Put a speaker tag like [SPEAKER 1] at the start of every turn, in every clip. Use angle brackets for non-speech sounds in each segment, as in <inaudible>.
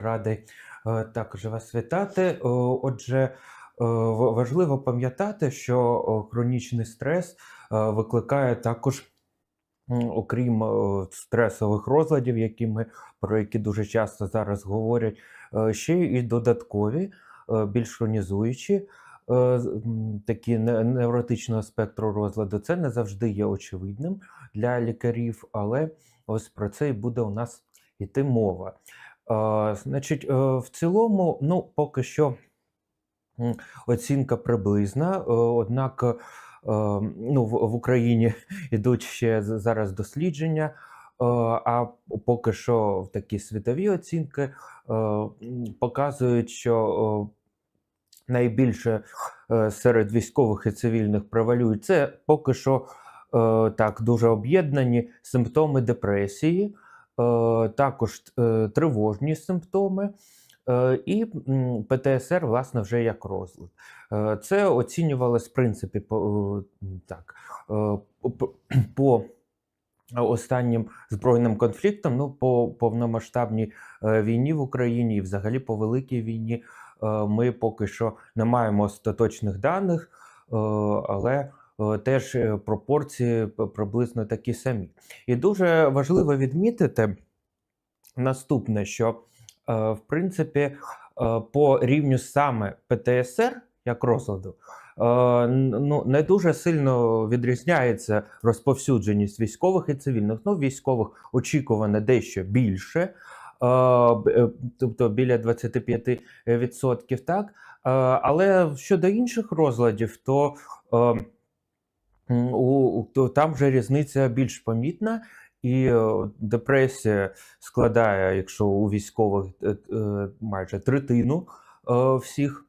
[SPEAKER 1] Радий е, також вас вітати. Е, Отже, е, важливо пам'ятати, що хронічний стрес викликає також, окрім стресових розладів, які ми, про які дуже часто зараз говорять, ще і додаткові, більш хронізуючі. Такі невротичного спектру розладу, це не завжди є очевидним для лікарів, але ось про це і буде у нас йти мова. Значить, е, в цілому, ну, поки що оцінка приблизна, е, однак е, ну, в, Україні <laughs> йдуть ще зараз дослідження, а поки що такі світові оцінки показують, що найбільше серед військових і цивільних превалюють. Це поки що так дуже об'єднані симптоми депресії, також е, тривожні симптоми. е, І ПТСР, власне, вже як розлад. Е, Це оцінювалось, в принципі, по, е, так, е, по- останнім збройним конфліктам, ну, по повномасштабній е, війні в Україні і взагалі по великій війні е, ми поки що не маємо остаточних даних, е, але е, теж е, пропорції приблизно такі самі. І дуже важливо відмітити наступне, що е, в принципі е, по рівню саме ПТСР як розладу. е, Ну, не дуже сильно відрізняється розповсюдженість військових і цивільних. Ну, військових очікувано дещо більше, е, е, тобто біля 25%, так. Е, Але щодо інших розладів, то е, у, у- там вже різниця більш помітна, і е, депресія складає, якщо у військових е, е, майже третину всіх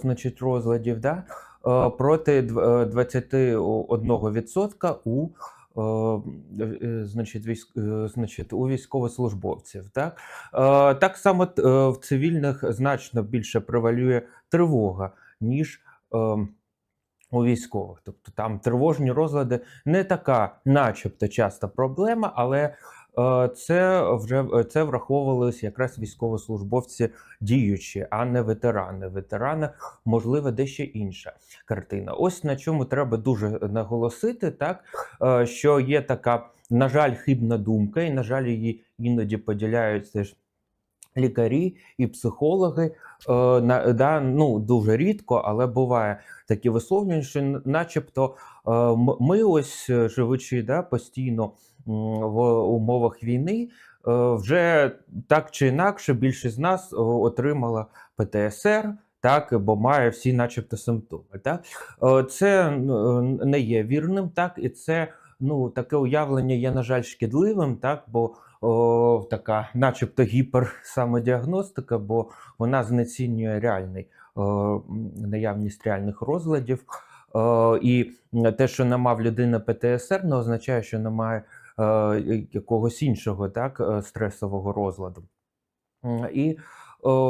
[SPEAKER 1] значить, розладів, да? проти е, 21% у, значить, військ, значить, у військовослужбовців. Так? Так само в цивільних значно більше превалює тривога, ніж е, у військових. Тобто там тривожні розлади не така, начебто, часта проблема, але е, це вже е, це враховувалися якраз військовослужбовці діючі, а не ветерани. Ветерани, можливо, дещо інша картина. Ось на чому треба дуже наголосити, так е, що є така, на жаль, хибна думка, і на жаль, її іноді поділяють теж. Лікарі і психологи е, на, да, ну, дуже рідко, але буває такі висловлювання, що начебто е, ми ось е, живучи да, постійно в умовах війни, вже так чи інакше більшість з нас отримала ПТСР. Так, бо має всі, начебто, симптоми. Так? Це не є вірним, так, і це ну, таке уявлення є, на жаль, шкідливим, так, бо о, така, начебто, гіперсамодіагностика, бо вона знецінює реальний м, наявність реальних розладів. Е, І те, що не мав людина ПТСР, не означає, що немає е, якогось іншого так, е, стресового розладу. І, е,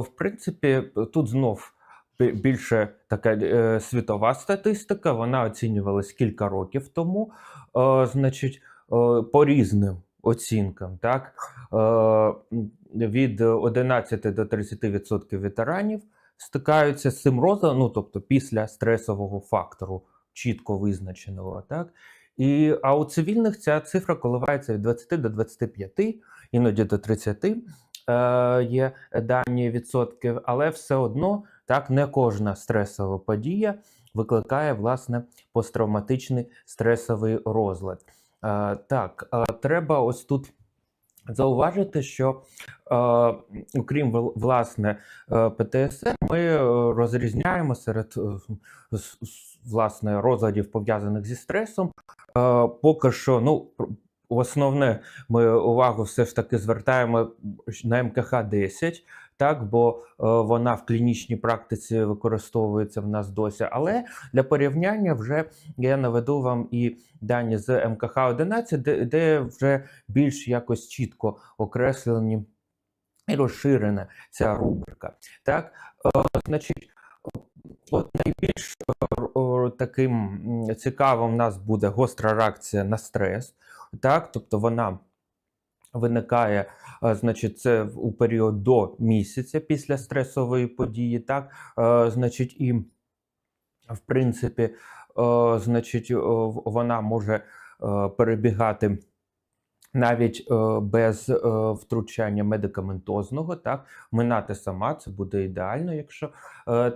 [SPEAKER 1] в принципі, тут знов більше така е, світова статистика, вона оцінювалась кілька років тому, е, значить, е, по різним оцінкам, так, е, від 11 до 30% ветеранів стикаються з цим розладом, ну, тобто після стресового фактору, чітко визначеного, так. І, а у цивільних ця цифра коливається від 20 до 25, іноді до 30 е, є дані відсотків, але все одно так не кожна стресова подія викликає власне посттравматичний стресовий розлад. Е, так, е, треба ось тут зауважити, що е, окрім власне ПТСР, ми розрізняємо серед власне розладів пов'язаних зі стресом. Поки що, ну основне ми увагу все ж таки звертаємо на МКХ 10, так, бо е, вона в клінічній практиці використовується в нас досі. Але для порівняння вже я наведу вам і дані з МКХ 11, де, де вже більш якось чітко окреслені і розширена ця рубрика. Так, е, значить, от найбільш е, таким цікавим в нас буде гостра реакція на стрес. Так, тобто вона виникає, е, значить, це у період до місяця після стресової події, так, е, значить, і в принципі, е, значить, вона може перебігати навіть без втручання медикаментозного, так, минати сама, це буде ідеально, якщо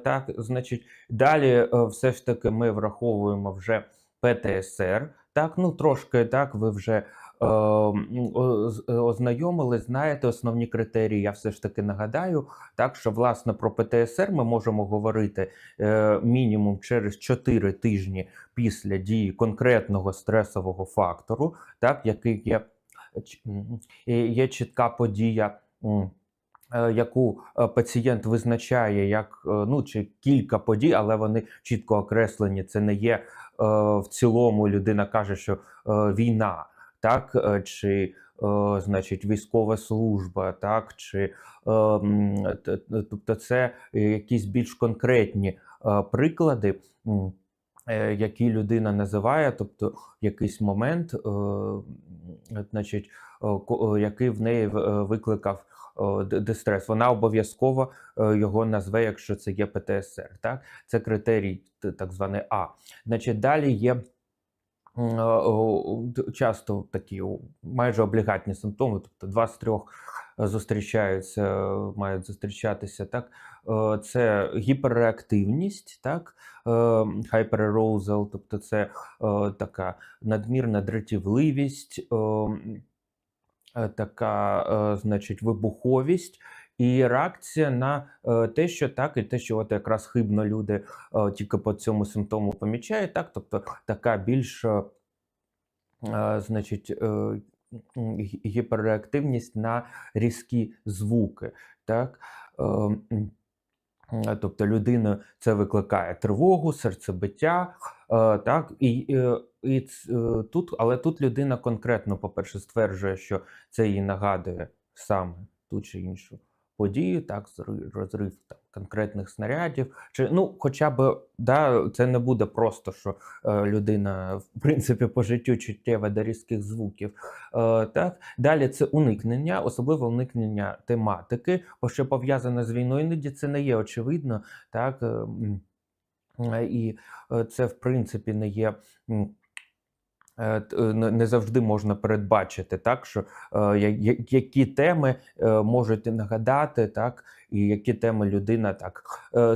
[SPEAKER 1] так, значить, далі все ж таки ми враховуємо вже ПТСР, так, ну трошки так, ви вже е, з- е, знаєте основні критерії, я все ж таки нагадаю, так, що власне про ПТСР ми можемо говорити е, мінімум через 4 тижні після дії конкретного стресового фактору, так, який є, є чітка подія. е, Яку пацієнт визначає як ну чи кілька подій, але вони чітко окреслені. Це не є е, в цілому людина каже, що е, війна, так е, чи е, значить військова служба, так чи е, тобто це якісь більш конкретні приклади, які людина називає, тобто якийсь момент, значить, який в неї викликав дистрес. Вона обов'язково його назве, якщо це є ПТСР. Так? Це критерій так званий А. Значить, далі є. Е, Часто такі майже облігатні симптоми, тобто два з трьох е, зустрічаються, е, мають зустрічатися. Так, Е, це гіперреактивність, так, hyperarousal, тобто це е, така надмірна дратівливість, е, е, така, е, значить, вибуховість. І реакція на е, те, що так, і те, що от якраз хибно люди е, тільки по цьому симптому помічають, так, тобто така більш, е, значить, гіперреактивність на різкі звуки, так. Е, Е, Тобто людина це викликає тривогу, серцебиття, так і, і тут, але тут людина конкретно, по-перше, стверджує, що це їй нагадує саме ту чи іншу подію, так, зри- розрив там, конкретних снарядів, чи ну, хоча б да, це не буде просто, що е, людина в принципі по життю чуттєва до різких звуків. Е, так. Далі це уникнення, особливо уникнення тематики, бо що пов'язане з війною, іноді це не є очевидно, так. е, е, І це, в принципі, не є. Е, е, Не завжди можна передбачити, так що е, які теми можуть нагадати, так, і які теми людина так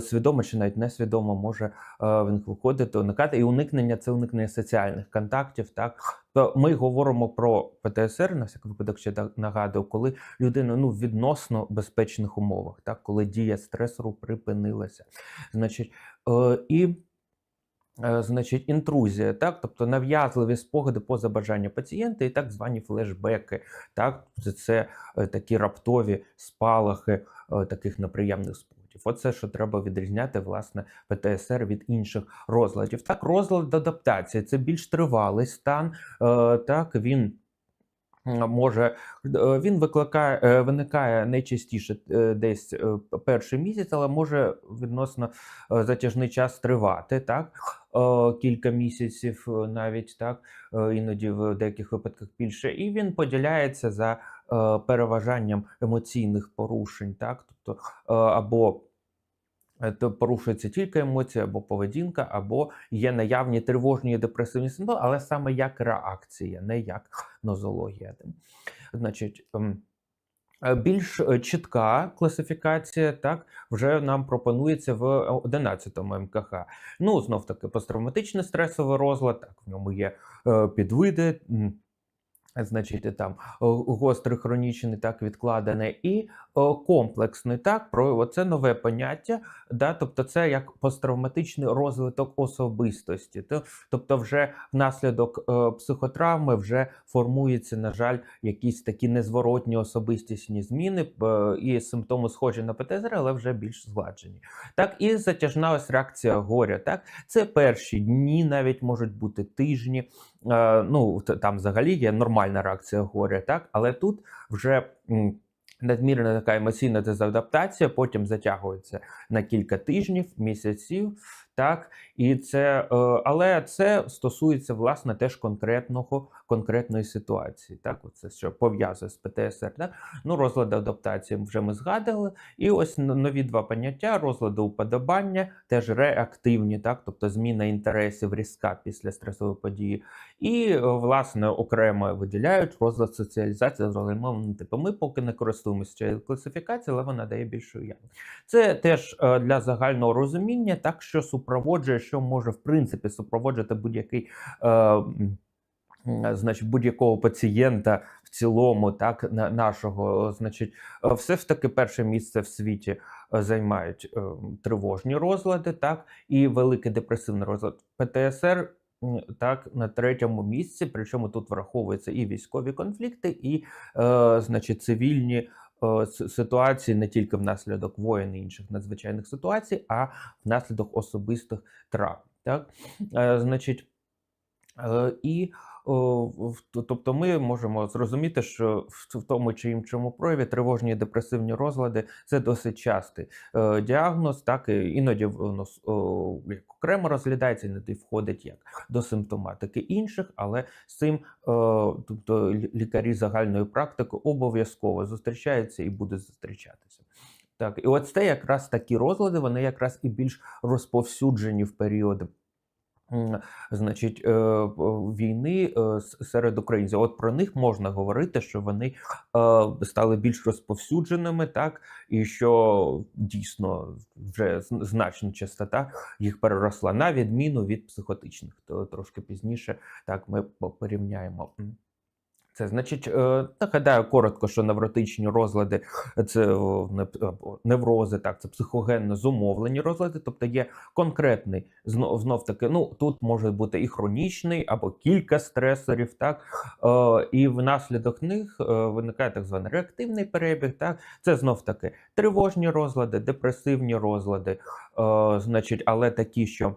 [SPEAKER 1] свідомо чи навіть несвідомо може в них виходити, уникати. І уникнення це уникнення соціальних контактів. Так, то ми говоримо про ПТСР, на всякий випадок ще нагадую, коли людина ну в відносно безпечних умовах, так, коли дія стресору припинилася. Значить, і Значить, інтрузія, так, тобто нав'язливі спогади поза бажання пацієнта і так звані флешбеки, так, це, це е, такі раптові спалахи е, таких неприємних спогадів. Оце, що треба відрізняти, власне, ПТСР від інших розладів. Так, розлад адаптації це більш тривалий стан, е, так, він може е, він викликає е, виникає найчастіше е, десь перший місяць, але може відносно затяжний час тривати, так? Кілька місяців навіть так, іноді в деяких випадках більше, і він поділяється за переважанням емоційних порушень, так, тобто або порушується тільки емоція або поведінка, або є наявні тривожні і депресивні симптоми, але саме як реакція, не як нозологія. Значить, ем, е, більш е, чітка класифікація, так, вже нам пропонується в 11 МКХ. Ну, знов таки, посттравматичний стресовий розлад, так, в ньому є е, підвиди. Значить, там о, гострий хронічний, так відкладений, і о, комплексний, так про це нове поняття, да, тобто це як посттравматичний розвиток особистості. То, тобто, вже внаслідок е, психотравми вже формуються, на жаль, якісь такі незворотні особистісні зміни, е, і симптоми схожі на ПТСР, але вже більш згладжені. Так, і затяжна ось реакція горя. Так, це перші дні, навіть можуть бути тижні. Е, ну, там взагалі є нормальна реакція горя, так, але тут вже. Надмірна така емоційна дезадаптація, потім затягується на кілька тижнів, місяців, Так, і це, е, але це стосується власне теж конкретного конкретної ситуації. Так, оце що пов'язує з ПТСР. Так? Ну, розлади адаптації вже ми згадували. І ось нові два поняття: розлади уподобання, теж реактивні, так, тобто зміна інтересів різка після стресової події. І е, власне окремо виділяють розлад соціалізації з розумовим типу. Ми поки не користуємося цією класифікацією, але вона дає більшу явність. Це теж е, для загального розуміння, так що супроводжує, що може в принципі супроводжувати будь-який. е, Значить, будь-якого пацієнта в цілому, так на- нашого, е, значить, е, все ж таки перше місце в світі е, займають е, тривожні розлади, так і великий депресивний розлад ПТСР. Так, на третьому місці, причому тут враховуються і військові конфлікти, і, е, значить, цивільні е, ситуації не тільки внаслідок воєн і інших надзвичайних ситуацій, а внаслідок особистих травм. Так? Е, Значить, е, і тобто ми можемо зрозуміти, що в тому чи іншому прояві тривожні депресивні розлади це досить частий е, діагноз, так і іноді воно як окремо розглядається, іноді входить як до симптоматики інших, але з цим е, тобто лікарі загальної практики обов'язково зустрічаються і будуть зустрічатися. Так, і от це якраз такі розлади, вони якраз і більш розповсюджені в період. Значить, е, війни е, серед українців. От про них можна говорити, що вони е, стали більш розповсюдженими, так і що дійсно вже значна частота їх переросла на відміну від психотичних. То трошки пізніше так ми по- порівняємо. Це значить, е, нагадаю коротко, що невротичні розлади це не- або неврози, так, це психогенно зумовлені розлади, тобто є конкретний знов, знов таки, ну тут може бути і хронічний, або кілька стресорів, так, е, і внаслідок них е, виникає так званий реактивний перебіг. Так, це знов таки тривожні розлади, депресивні розлади, е, значить, але такі, що е, е,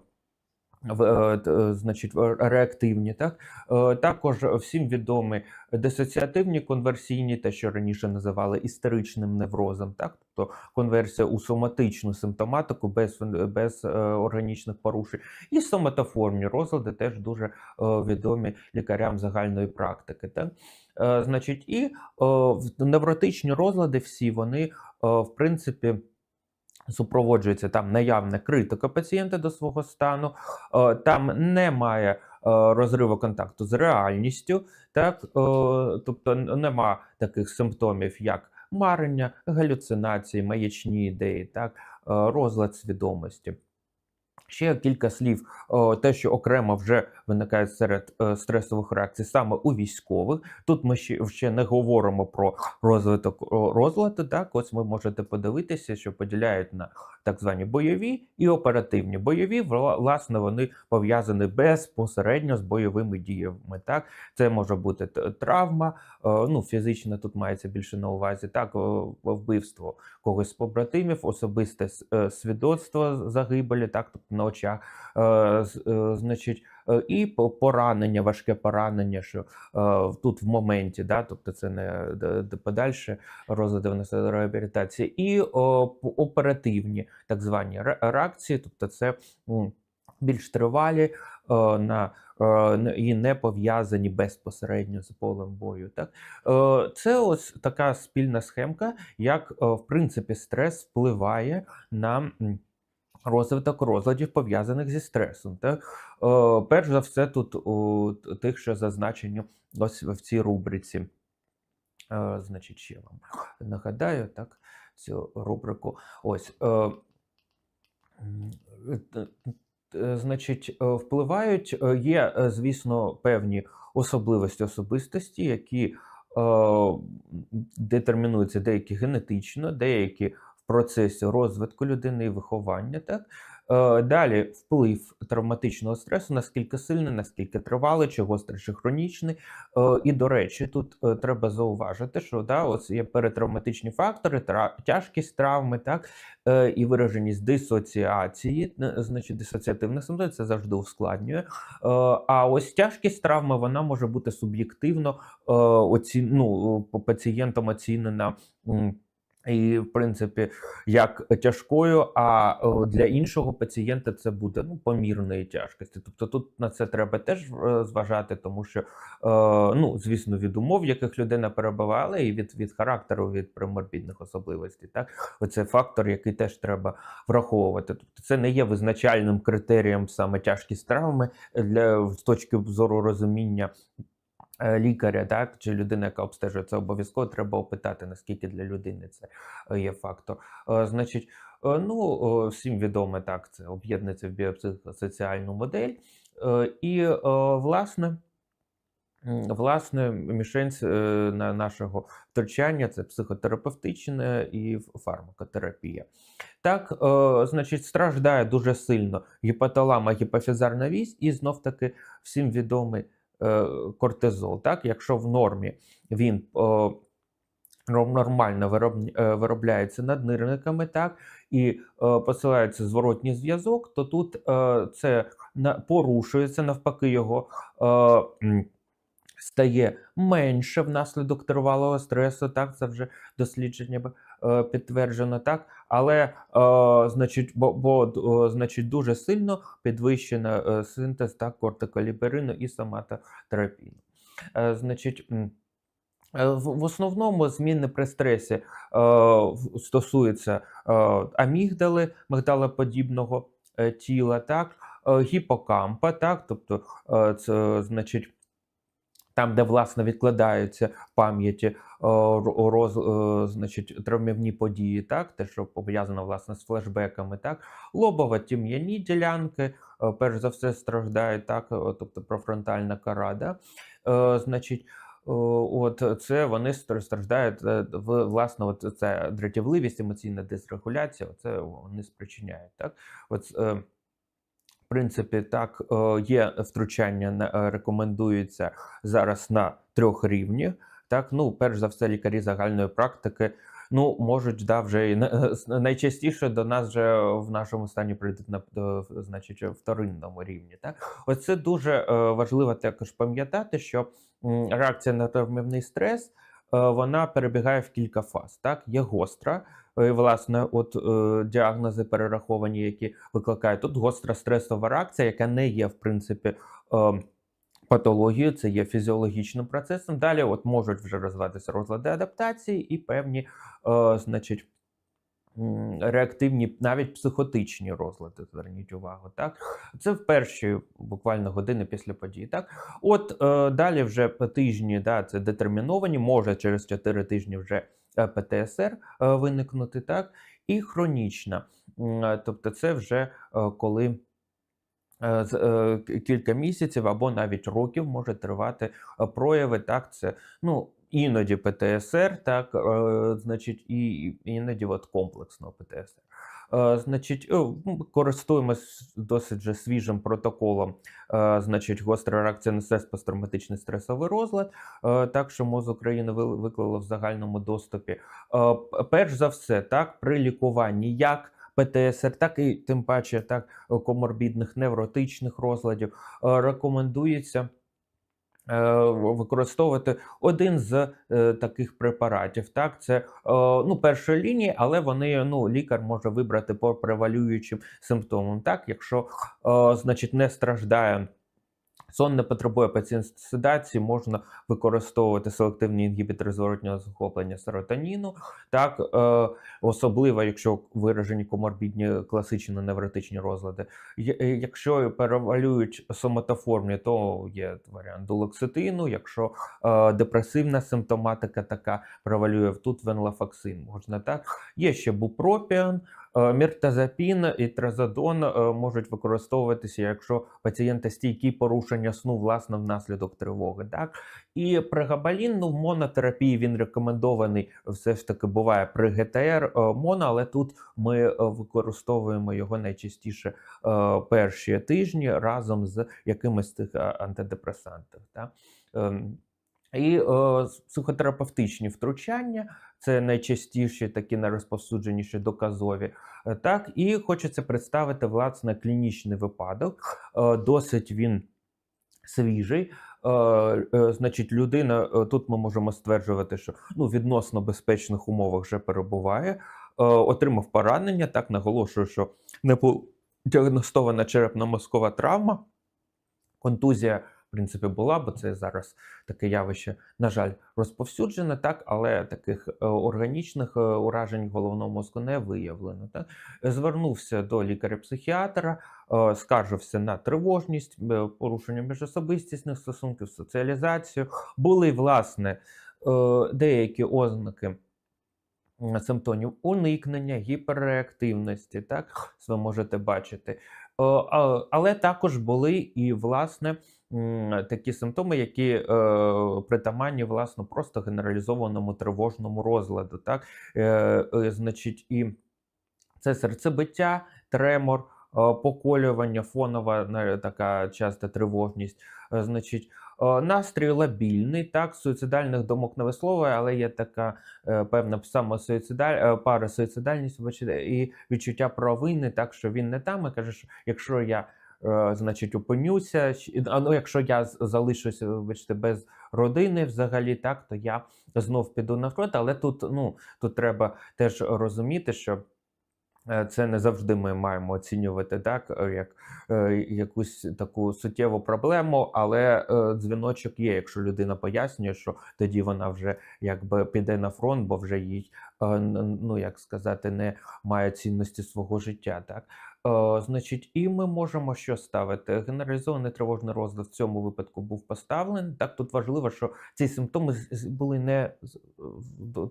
[SPEAKER 1] значить, в- реактивні, так Е, також всім відомі дисоціативні конверсійні, те, що раніше називали істеричним неврозом, так тобто конверсія у соматичну симптоматику без, без е, органічних порушень, і соматоформні розлади теж дуже е, відомі лікарям загальної практики. Так? Е, значить, і е, невротичні розлади всі вони, е, в принципі, супроводжується там наявна критика пацієнта до свого стану, е, там немає е, розриву контакту з реальністю, так, е, тобто нема таких симптомів, як марення, галюцинації, маячні ідеї, так, розлад свідомості. Ще кілька слів, те, що окремо вже виникає серед е, стресових реакцій саме у військових. Тут ми ще, не говоримо про розвиток розладу. Так, ось ви можете подивитися, що поділяють на так звані бойові і оперативні. Бойові, власне, вони пов'язані безпосередньо з бойовими діями. Так, це може бути травма, е, ну фізична тут мається більше на увазі. Так, вбивство когось з побратимів, особисте е, свідоцтво загибелі, так, тобто на очах, е, е, значить, е, і поранення, важке поранення, що тут в моменті, да, тобто це не подальше внаслідок реабілітації, і оперативні так звані реакції, тобто це більш тривалі на і не пов'язані безпосередньо з полем бою. Так? Це ось така спільна схемка, як в принципі стрес впливає на розвиток розладів, пов'язаних зі стресом. Так? Е, Перш за все, тут у тих, що зазначені ось в цій рубриці. Е, Значить, ще вам нагадаю так, цю рубрику. Ось. е, е, Значить, е, впливають, е, є, звісно, певні особливості особистості, які е, детермінуються деякі генетично, деякі процесі розвитку людини і виховання. Так? Е, Далі вплив травматичного стресу, наскільки сильний, наскільки тривалий, чи гострий, чи хронічний. Е, І, до речі, тут е, треба зауважити, що да, ось є перетравматичні фактори, тяжкість травми, так, і вираженість дисоціації, значить дисоціативних симптомів, це завжди ускладнює. А ось тяжкість травми вона може бути суб'єктивно оці, ну, по пацієнтам оцінена. І, в принципі, як тяжкою, а для іншого пацієнта це буде ну, помірної тяжкості. Тобто тут на це треба теж е, зважати, тому що, е, ну, звісно, від умов, яких людина перебуває, але і від, від характеру, від приморбідних особливостей. Так? Оце фактор, який теж треба враховувати. Тобто це не є визначальним критерієм саме тяжкість травми для з точки зору розуміння е, лікаря, так чи людина, яка обстежує це обов'язково, треба опитати, наскільки для людини це е, є фактор. Е, Значить, е, ну е, всім відомо так, це об'єднується в біопсихосоціальну модель. Е, І е, власне. Власне, мішень е, на нашого втручання це психотерапевтична і фармакотерапія. Так, е, значить, страждає дуже сильно гіпоталама, гіпофізарна вісь і знов таки всім відомий е, кортизол. Так, якщо в нормі він е, нормально е, виробляється наднирниками, так, і е, посилається зворотній зв'язок, то тут е, це порушується навпаки його. Е, стає менше внаслідок тривалого стресу, так це вже дослідження е, підтверджено, так, але е, значить, бо, бо е, значить, дуже сильно підвищена е, синтез так, кортиколіберину і соматотерапіну. Е, значить, Е, В основному зміни при стресі е, стосуються е, амігдали, мигдалоподібного е, тіла, так, е, гіпокампа, так, тобто е, це значить. Там, де власне відкладаються пам'яті е, роз, е, значить, травмівні події, так, те, що пов'язано власне з флешбеками, так, лобова тім'яні ділянки, е, перш за все страждають, так, тобто профронтальна кора, да, е, значить, От це вони страждають в власне, от це дратівливість, емоційна дисрегуляція. Це вони спричиняють. Так, от принципі, так е, є втручання е, рекомендується зараз на трьох рівнях. Так, ну перш за все, лікарі загальної практики. Ну, можуть, да, вже і е, найчастіше до нас вже в нашому стані прийдуть на значить, вторинному рівні. Так? Оце дуже важливо також пам'ятати, що реакція на травмівний стрес вона перебігає в кілька фаз. Так? Є гостра, власне, от е, діагнози перераховані, які викликають тут гостра стресова реакція, яка не є, в принципі, е, патологією, це є фізіологічним процесом. Далі от можуть вже розвиватися розлади адаптації і певні, е, значить, реактивні, навіть психотичні розлади. Зверніть увагу. Так, це в перші буквально години після події. Так, от е, далі вже тижні, да, це детерміновані, може через 4 тижні вже е, ПТСР е, виникнути, так, і хронічна. Тобто, це вже е, коли. е, Кілька місяців або навіть років може тривати прояви. Так, це ну іноді ПТСР, так, значить, і іноді от комплексного ПТСР. Е, Значить, користуємось досить же свіжим протоколом. е, Значить, гостра реакція на стрес, посттравматичний стресовий розлад. Е, Так що МОЗ України ви- виклало в загальному доступі. Перш за все, так, при лікуванні як ПТСР, так і тим паче так, коморбідних невротичних розладів рекомендується. Е, Використовувати один з е, таких препаратів. Так, це е, ну, перша лінії, але вони ну, лікар може вибрати по превалюючим симптомам. Так, якщо значить не страждає. Сон не потребує пацієнт седації, можна використовувати селективні інгібітори зворотнього захоплення серотоніну. Так, е, особливо, якщо виражені коморбідні класичні невротичні розлади. Е, Якщо перевалюють соматоформні, то є варіант дулоксетину. Якщо е, депресивна симптоматика така превалює, тут венлафаксин можна так. Є ще бупропіон, е, міртазапін і тразодон е, можуть використовуватися, якщо пацієнта стійкі порушення сну власне внаслідок тривоги. Так і прегабалін, ну в монотерапії він рекомендований. Все ж таки буває при ГТР е, моно, але тут ми е, використовуємо його найчастіше е, перші тижні разом з цих е, антидепресантів. Так? І е, психотерапевтичні втручання це найчастіші, такі найрозповсюдженіші доказові. Е, Так, і хочеться представити власне клінічний випадок. Е, Досить він свіжий. Е, е, значить, людина, тут ми можемо стверджувати, що ну, відносно безпечних умовах вже перебуває, отримав поранення, так наголошую, що не діагностована черепно-мозкова травма. Контузія, принципі, була, бо це зараз таке явище, на жаль, розповсюджене, так, але таких е, органічних е, уражень головного мозку не виявлено. Так. Звернувся до лікаря-психіатра, е, скаржився на тривожність, порушення міжособистісних стосунків, соціалізацію. Були, власне, деякі ознаки симптомів уникнення, гіперреактивності, так, ви можете бачити. Але також були і, власне, такі симптоми, які е, притаманні, власне, просто генералізованому тривожному розладу. Так? Е, е, значить, і це серцебиття, тремор, е, поколювання, фонова така часта тривожність. Е, Значить, е, настрій лабільний, так, суїцидальних думок не висловує, але є така е, певна самосуїцидаль, е, парасуїцидальність і відчуття провини, так що він не там і каже, що якщо я. Е, Значить, опинюся, ну, якщо я залишуся, вибачте, без родини взагалі, так, то я знов піду на фронт. Але тут, ну, тут треба теж розуміти, що Е, Це не завжди ми маємо оцінювати так, е, як е, якусь таку суттєву проблему, але е, дзвіночок є, якщо людина пояснює, що тоді вона вже якби піде на фронт, бо вже їй, е, ну як сказати, не має цінності свого життя. Так? Е, Значить, і ми можемо що ставити? Генералізований тривожний розлад в цьому випадку був поставлений. Так, тут важливо, що ці симптоми були не з-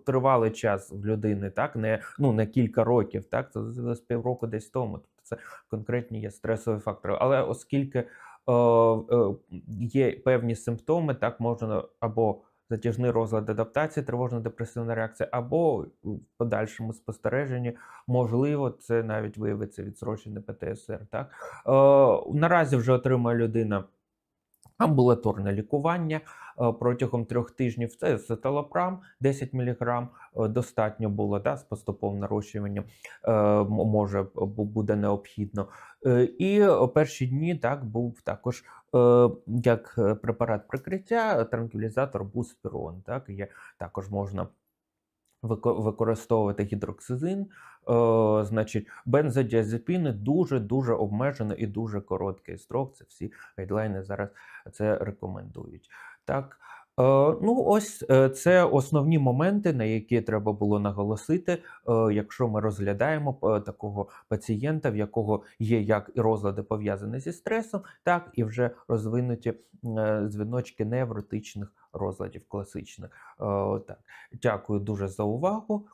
[SPEAKER 1] тривалий час в людини, так не ну не кілька років, так це з півроку десь тому. Тобто це конкретні є стресові фактори. Але оскільки е, е, є певні симптоми, так можна або затяжний розлад адаптації, тривожно-депресивна реакція, або в подальшому спостереженні, можливо, це навіть виявиться відсрочене ПТСР. Так е, наразі вже отримує людина. Амбулаторне лікування протягом трьох тижнів це сеталопрам 10 мг достатньо було да, з поступовим нарощуванням е, може буде необхідно. Е, І е, перші дні так був також е, як е, препарат прикриття, транквілізатор буспірон. Так є також можна використовувати гідроксизин, е, значить, бензодіазепіни дуже дуже обмежено і дуже короткий строк. Це всі гайдлайни зараз це рекомендують. Так. Е, ну, ось е, це основні моменти, на які треба було наголосити, е, якщо ми розглядаємо такого пацієнта, в якого є як і розлади пов'язані зі стресом, так і вже розвинуті дзвіночки невротичних розладів класичних. Так. Дякую дуже за увагу.